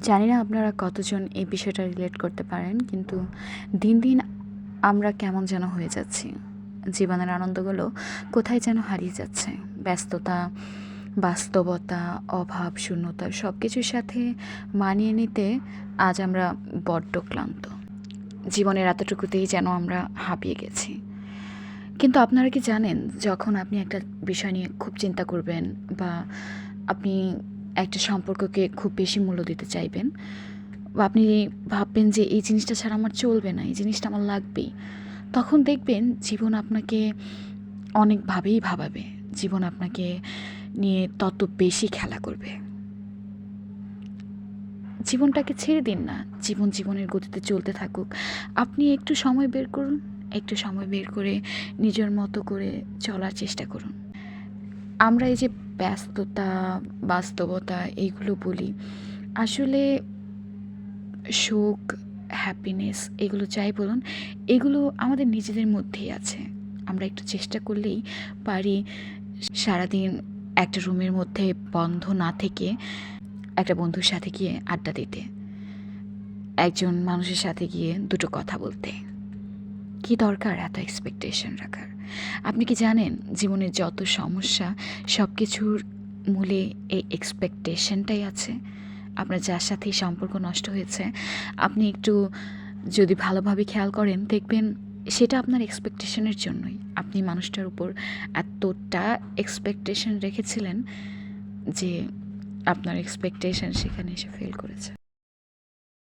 জানি না আপনারা কতজন এই বিষয়টা রিলেট করতে পারেন, কিন্তু দিন দিন আমরা কেমন যেন হয়ে যাচ্ছি। জীবনের আনন্দগুলো কোথায় যেন হারিয়ে যাচ্ছে। ব্যস্ততা, বাস্তবতা, অভাব, শূন্যতা সব কিছুর সাথে মানিয়ে নিতে আজ আমরা বড্ড ক্লান্ত। জীবনের এতটুকুতেই যেন আমরা হাঁপিয়ে গেছি। কিন্তু আপনারা কি জানেন, যখন আপনি একটা বিষয় নিয়ে খুব চিন্তা করবেন বা আপনি একটা সম্পর্ককে খুব বেশি মূল্য দিতে চাইবেন। বা আপনি ভাববেন যে এই জিনিসটা ছাড়া আমার চলবে না, এই জিনিসটা আমার লাগবেই। তখন দেখবেন জীবন আপনাকে অনেকভাবেই ভাবাবে। জীবন আপনাকে নিয়ে তত বেশি খেলা করবে। জীবনটাকে ছেড়ে দিন না। জীবন জীবনের গতিতে চলতে থাকুক। আপনি একটু সময় বের করুন, একটু সময় বের করে নিজের মতো করে চলার চেষ্টা করুন। আমরা এই যে ব্যস্ততা, বাস্তবতা এইগুলো বলি, আসলে সুখ হ্যাপিনেস এগুলো যাই বলুন, এগুলো আমাদের নিজেদের মধ্যেই আছে। আমরা একটু চেষ্টা করলেই পারি সারাদিন একটা রুমের মধ্যে বন্ধ না থেকে একটা বন্ধুর সাথে গিয়ে আড্ডা দিতে, একজন মানুষের সাথে গিয়ে দুটো কথা বলতে। কি দরকার এত এক্সপেকটেশন রাখার? আপনি কি জানেন জীবনের যত সমস্যা সব কিছুর মূলে এই এক্সপেকটেশনটাই আছে? আপনার যার সাথে সম্পর্ক নষ্ট হয়েছে, আপনি একটু যদি ভালোভাবে খেয়াল করেন, দেখবেন সেটা আপনার এক্সপেকটেশনের জন্যই। আপনি মানুষটার উপর এতটা এক্সপেকটেশন রেখেছিলেন যে আপনার এক্সপেকটেশন সেখানে এসে ফেল করেছে।